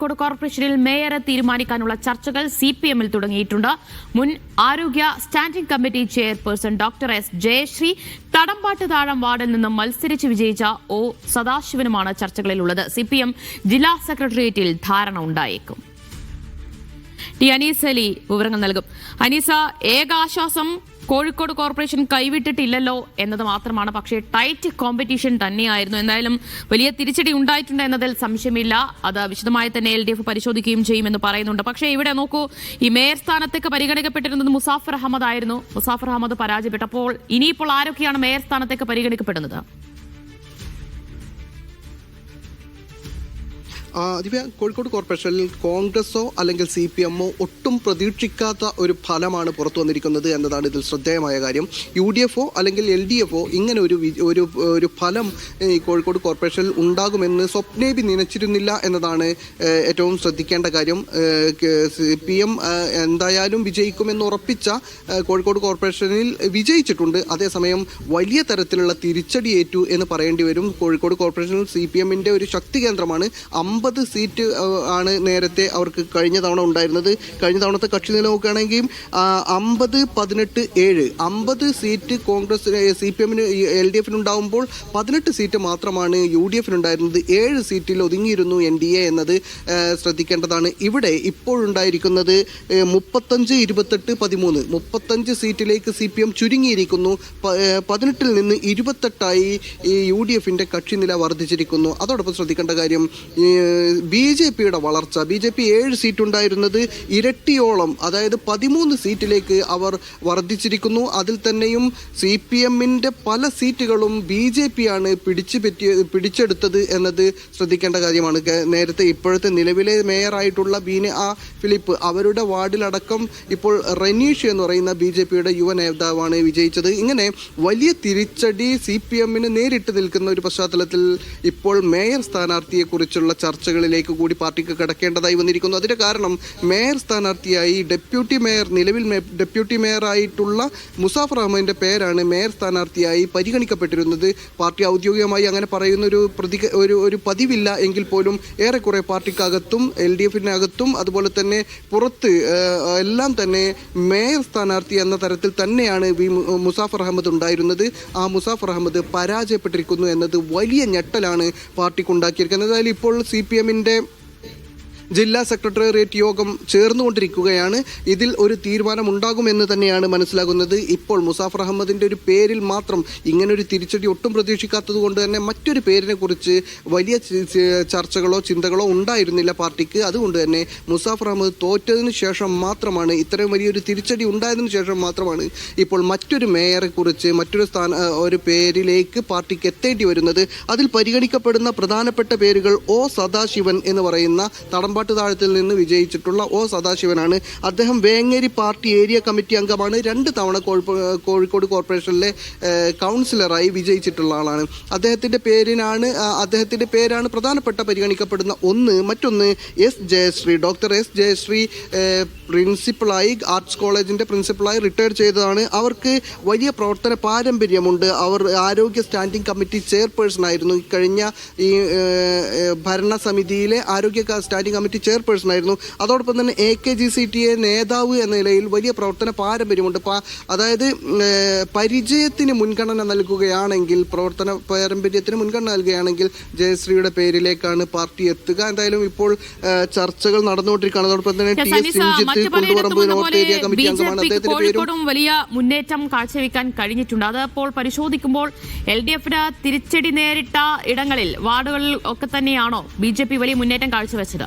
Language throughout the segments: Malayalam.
കോഴിക്കോട് കോർപ്പറേഷനിൽ മേയറെ തീരുമാനിക്കാനുള്ള ചർച്ചകൾ സി പി എമ്മിൽ തുടങ്ങിയിട്ടുണ്ട്. മുൻ ആരോഗ്യ standing committee chairperson doctor S Jayashree Thadambattu Thazham വാർഡിൽ നിന്നും മത്സരിച്ച് വിജയിച്ച ഒ സദാശിവനുമാണ് ചർച്ചകളിലുള്ളത്. സി പി എം ജില്ലാ സെക്രട്ടേറിയറ്റിൽ ധാരണ ഉണ്ടായേക്കും. ടി അനീസ് അലി വിവരങ്ങൾ നൽകും. അനീസ ഏക ആശ്വാസം കോഴിക്കോട് കോർപ്പറേഷൻ കൈവിട്ടിട്ടില്ലല്ലോ എന്നത് മാത്രമാണ്. പക്ഷേ ടൈറ്റ് കോമ്പറ്റീഷൻ തന്നെയായിരുന്നു. എന്തായാലും വലിയ തിരിച്ചടി ഉണ്ടായിട്ടുണ്ട് എന്നതിൽ സംശയമില്ല. അത് വിശദമായി തന്നെ എൽ ഡി എഫ് പരിശോധിക്കുകയും ചെയ്യുമെന്ന് പറയുന്നുണ്ട്. പക്ഷേ ഇവിടെ നോക്കൂ ഈ മേയർ സ്ഥാനത്തേക്ക് പരിഗണിക്കപ്പെട്ടിരുന്നത് മുസാഫർ അഹമ്മദ് ആയിരുന്നു. മുസാഫർ അഹമ്മദ് പരാജയപ്പെട്ടപ്പോൾ ഇനിയിപ്പോൾ ആരൊക്കെയാണ് മേയർ സ്ഥാനത്തേക്ക് പരിഗണിക്കപ്പെടുന്നത്? ദിവ്യ കോഴിക്കോട് കോർപ്പറേഷനിൽ കോൺഗ്രസോ അല്ലെങ്കിൽ സി പി എമ്മോ ഒട്ടും പ്രതീക്ഷിക്കാത്ത ഒരു ഫലമാണ് പുറത്തു വന്നിരിക്കുന്നത് എന്നതാണ് ഇതിൽ ശ്രദ്ധേയമായ കാര്യം. യു ഡി എഫോ അല്ലെങ്കിൽ എൽ ഡി എഫോ ഇങ്ങനെ ഒരു ഒരു ഒരു ഫലം ഈ കോഴിക്കോട് കോർപ്പറേഷനിൽ ഉണ്ടാകുമെന്ന് സ്വപ്നേബി നനച്ചിരുന്നില്ല എന്നതാണ് ഏറ്റവും ശ്രദ്ധിക്കേണ്ട കാര്യം. സി പി എം എന്തായാലും വിജയിക്കുമെന്ന് ഉറപ്പിച്ച കോഴിക്കോട് കോർപ്പറേഷനിൽ വിജയിച്ചിട്ടുണ്ട്. അതേസമയം വലിയ തരത്തിലുള്ള തിരിച്ചടിയേറ്റു എന്ന് പറയേണ്ടി വരും. കോഴിക്കോട് കോർപ്പറേഷനിൽ സി പി എമ്മിന്റെ ഒരു ശക്തി കേന്ദ്രമാണ് അമ്പത് സീറ്റ് ആണ് നേരത്തെ അവർക്ക് കഴിഞ്ഞ തവണ ഉണ്ടായിരുന്നത്. കഴിഞ്ഞ തവണത്തെ കക്ഷി നില നോക്കുകയാണെങ്കിൽ അമ്പത് പതിനെട്ട് ഏഴ്. അമ്പത് സീറ്റ് കോൺഗ്രസ് സി പി എമ്മിന് എൽ ഡി എഫിന് ഉണ്ടാകുമ്പോൾ പതിനെട്ട് സീറ്റ് മാത്രമാണ് യു ഡി എഫിന് ഉണ്ടായിരുന്നത് ഏഴ് സീറ്റിൽ ഒതുങ്ങിയിരുന്നു എൻ ഡി എ എന്നത് ശ്രദ്ധിക്കേണ്ടതാണ്. ഇവിടെ ഇപ്പോഴുണ്ടായിരിക്കുന്നത് മുപ്പത്തഞ്ച് ഇരുപത്തെട്ട് പതിമൂന്ന്. മുപ്പത്തഞ്ച് സീറ്റിലേക്ക് സി പി എം ചുരുങ്ങിയിരിക്കുന്നു. പതിനെട്ടിൽ നിന്ന് ഇരുപത്തെട്ടായി ഈ യു ഡി എഫിന്റെ കക്ഷി നില വർദ്ധിച്ചിരിക്കുന്നു. അതോടൊപ്പം ശ്രദ്ധിക്കേണ്ട കാര്യം ബി ജെ പിയുടെ വളർച്ച ബി ജെ പി ഏഴ് സീറ്റ് ഉണ്ടായിരുന്നത് ഇരട്ടിയോളം അതായത് പതിമൂന്ന് സീറ്റിലേക്ക് അവർ വർദ്ധിച്ചിരിക്കുന്നു. അതിൽ തന്നെയും സി പി എമ്മിന്റെ പല സീറ്റുകളും ബി ജെ പി ആണ് പിടിച്ചു പറ്റിയ പിടിച്ചെടുത്തത് എന്നത് ശ്രദ്ധിക്കേണ്ട കാര്യമാണ്. നേരത്തെ ഇപ്പോഴത്തെ നിലവിലെ മേയറായിട്ടുള്ള ബീന ആ ഫിലിപ്പ് അവരുടെ വാർഡിലടക്കം ഇപ്പോൾ റനീഷ് എന്ന് പറയുന്ന ബി ജെ പിയുടെ യുവ നേതാവാണ് വിജയിച്ചത്. ഇങ്ങനെ വലിയ തിരിച്ചടി സി പി എമ്മിന് നേരിട്ട് നിൽക്കുന്ന ഒരു പശ്ചാത്തലത്തിൽ ഇപ്പോൾ മേയർ സ്ഥാനാർത്ഥിയെ കുറിച്ചുള്ള ചർച്ചകളിലേക്ക് കൂടി പാർട്ടിക്ക് കിടക്കേണ്ടതായി വന്നിരിക്കുന്നു. അതിന്റെ കാരണം മേയർ സ്ഥാനാർത്ഥിയായി ഡെപ്യൂട്ടി മേയർ നിലവിൽ ഡെപ്യൂട്ടി മേയറായിട്ടുള്ള മുസാഫർ അഹമ്മദിന്റെ പേരാണ് മേയർ സ്ഥാനാർത്ഥിയായി പരിഗണിക്കപ്പെട്ടിരുന്നത്. പാർട്ടി ഔദ്യോഗികമായി അങ്ങനെ പറയുന്ന ഒരു പ്രതി ഒരു ഒരു പതിവില്ല എങ്കിൽ പോലും ഏറെക്കുറെ പാർട്ടിക്കകത്തും എൽ ഡി എഫിനകത്തും അതുപോലെ തന്നെ പുറത്ത് എല്ലാം തന്നെ മേയർ സ്ഥാനാർത്ഥി എന്ന തരത്തിൽ തന്നെയാണ് വി മുസാഫർ അഹമ്മദ് ഉണ്ടായിരുന്നത്. ആ മുസാഫർ അഹമ്മദ് പരാജയപ്പെട്ടിരിക്കുന്നു എന്നത് വലിയ ഞെട്ടലാണ് പാർട്ടിക്ക് ഉണ്ടാക്കിയിരിക്കുന്നത് അതായത് ഇപ്പോൾ സി പി എമ്മിന്റെ ജില്ലാ സെക്രട്ടേറിയറ്റ് യോഗം ചേർന്നുകൊണ്ടിരിക്കുകയാണ്. ഇതിൽ ഒരു തീരുമാനമുണ്ടാകുമെന്ന് തന്നെയാണ് മനസ്സിലാകുന്നത്. ഇപ്പോൾ മുസാഫർ അഹമ്മദിന്റെ ഒരു പേരിൽ മാത്രം ഇങ്ങനൊരു തിരിച്ചടി ഒട്ടും പ്രതീക്ഷിക്കാത്തത് കൊണ്ട് തന്നെ മറ്റൊരു പേരിനെ കുറിച്ച് വലിയ ചർച്ചകളോ ചിന്തകളോ ഉണ്ടായിരുന്നില്ല പാർട്ടിക്ക്. അതുകൊണ്ട് തന്നെ മുസാഫർ അഹമ്മദ് തോറ്റതിന് ശേഷം മാത്രമാണ് ഇത്രയും വലിയൊരു തിരിച്ചടി ഉണ്ടായതിനു ശേഷം മാത്രമാണ് ഇപ്പോൾ മറ്റൊരു മേയറെ കുറിച്ച് മറ്റൊരു സ്ഥാന ഒരു പേരിലേക്ക് പാർട്ടിക്ക് എത്തേണ്ടി വരുന്നത്. അതിൽ പരിഗണിക്കപ്പെടുന്ന പ്രധാനപ്പെട്ട പേരുകൾ ഒ സദാശിവൻ എന്ന് പറയുന്ന തടമ്പാട്ട് താഴത്തിൽ നിന്ന് വിജയിച്ചിട്ടുള്ള ഒ സദാശിവനാണ്. അദ്ദേഹം വേങ്ങേരി പാർട്ടി ഏരിയ കമ്മിറ്റി അംഗമാണ്. രണ്ട് തവണ കോഴിക്കോട് കോർപ്പറേഷനിലെ കൗൺസിലറായി വിജയിച്ചിട്ടുള്ള ആളാണ്. അദ്ദേഹത്തിന്റെ പേരിനാണ് അദ്ദേഹത്തിന്റെ പേരാണ് പ്രധാനപ്പെട്ട പരിഗണിക്കപ്പെടുന്ന ഒന്ന്. മറ്റൊന്ന് S Jayashree. Doctor S Jayashree പ്രിൻസിപ്പളായി arts കോളേജിന്റെ പ്രിൻസിപ്പളായി റിട്ടയർ ചെയ്തതാണ്. അവർക്ക് വലിയ പ്രവർത്തന പാരമ്പര്യമുണ്ട്. അവർ ആരോഗ്യ സ്റ്റാൻഡിംഗ് കമ്മിറ്റി ചെയർപേഴ്സൺ ആയിരുന്നു കഴിഞ്ഞ ഈ ഭരണസമിതിയിലെ ആരോഗ്യ സ്റ്റാൻഡിംഗ് കമ്മിറ്റി ചെയർപേഴ്സൺ ആയിരുന്നു. അതോടൊപ്പം തന്നെ A K G C T A നേതാവ് എന്ന നിലയിൽ വലിയ പ്രവർത്തന പാരമ്പര്യമുണ്ട്. അതായത് പരിചയത്തിന് മുൻഗണന നൽകുകയാണെങ്കിൽ പ്രവർത്തന പാരമ്പര്യത്തിന് മുൻഗണന നൽകുകയാണെങ്കിൽ ജയശ്രീയുടെ പേരിലേക്കാണ് പാർട്ടി എത്തുക. എന്തായാലും ഇപ്പോൾ ചർച്ചകൾ നടന്നുകൊണ്ടിരിക്കുകയാണ്. അതോടൊപ്പം തന്നെ T S Kunduparamba north area committee അംഗമാണ്. അദ്ദേഹത്തിന്റെ പേരും വലിയ മുന്നേറ്റം കാഴ്ചവെക്കാൻ കഴിഞ്ഞിട്ടുണ്ട്. അതപ്പോൾ അപ്പോൾ പരിശോധിക്കുമ്പോൾ എൽ ഡി എഫിന് തിരിച്ചടി നേരിട്ട ഇടങ്ങളിൽ വാർഡുകളിൽ ഒക്കെ തന്നെയാണോ ബി ജെ പി വലിയ മുന്നേറ്റം കാഴ്ചവെച്ചത്?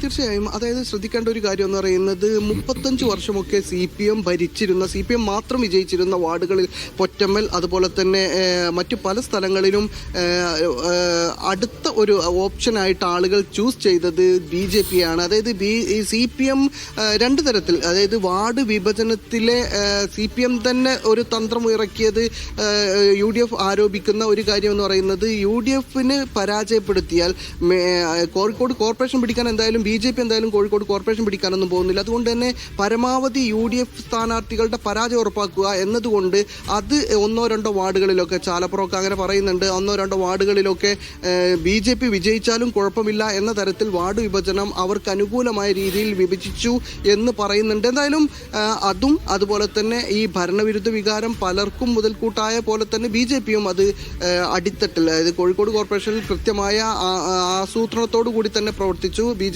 തീർച്ചയായും. അതായത് ശ്രദ്ധിക്കേണ്ട ഒരു കാര്യം എന്ന് പറയുന്നത് മുപ്പത്തഞ്ച് വർഷമൊക്കെ സി പി എം ഭരിച്ചിരുന്ന സി പി എം മാത്രം വിജയിച്ചിരുന്ന വാർഡുകളിൽ പൊറ്റമ്മൽ അതുപോലെ തന്നെ മറ്റു പല സ്ഥലങ്ങളിലും അടുത്ത ഒരു ഓപ്ഷനായിട്ട് ആളുകൾ ചൂസ് ചെയ്തത് ബി ജെ പി ആണ്. അതായത് ബി സി പി എം രണ്ട് തരത്തിൽ. അതായത് വാർഡ് വിഭജനത്തിലെ സി പി എം തന്നെ ഒരു തന്ത്രം ഇറക്കിയത് യു ഡി എഫ് ആരോപിക്കുന്ന ഒരു കാര്യം എന്ന് പറയുന്നത് യു ഡി എഫിന് പരാജയപ്പെടുത്തിയാൽ കോഴിക്കോട് കോർപ്പറേഷൻ പിടിക്കാൻ എന്തായാലും എന്തായാലും ബി ജെ പി എന്തായാലും കോഴിക്കോട് കോർപ്പറേഷൻ പിടിക്കാനൊന്നും പോകുന്നില്ല. അതുകൊണ്ട് തന്നെ പരമാവധി യു ഡി എഫ് സ്ഥാനാർത്ഥികളുടെ പരാജയം ഉറപ്പാക്കുക എന്നതുകൊണ്ട് അത് ഒന്നോ രണ്ടോ വാർഡുകളിലൊക്കെ ചാലപ്പുറമൊക്കെ അങ്ങനെ പറയുന്നുണ്ട്. ഒന്നോ രണ്ടോ വാർഡുകളിലൊക്കെ ബി ജെ പി വിജയിച്ചാലും കുഴപ്പമില്ല എന്ന തരത്തിൽ വാർഡ് വിഭജനം അവർക്ക് അനുകൂലമായ രീതിയിൽ വിഭജിച്ചു എന്ന് പറയുന്നുണ്ട്. എന്തായാലും അതും അതുപോലെ തന്നെ ഈ ഭരണവിരുദ്ധ വികാരം പലർക്കും മുതൽക്കൂട്ടായ പോലെ തന്നെ ബി ജെ പിയും അത് അടിത്തട്ടില്ല അതായത് കോഴിക്കോട് കോർപ്പറേഷനിൽ കൃത്യമായ ആസൂത്രണത്തോടു കൂടി തന്നെ പ്രവർത്തിച്ചു. ബി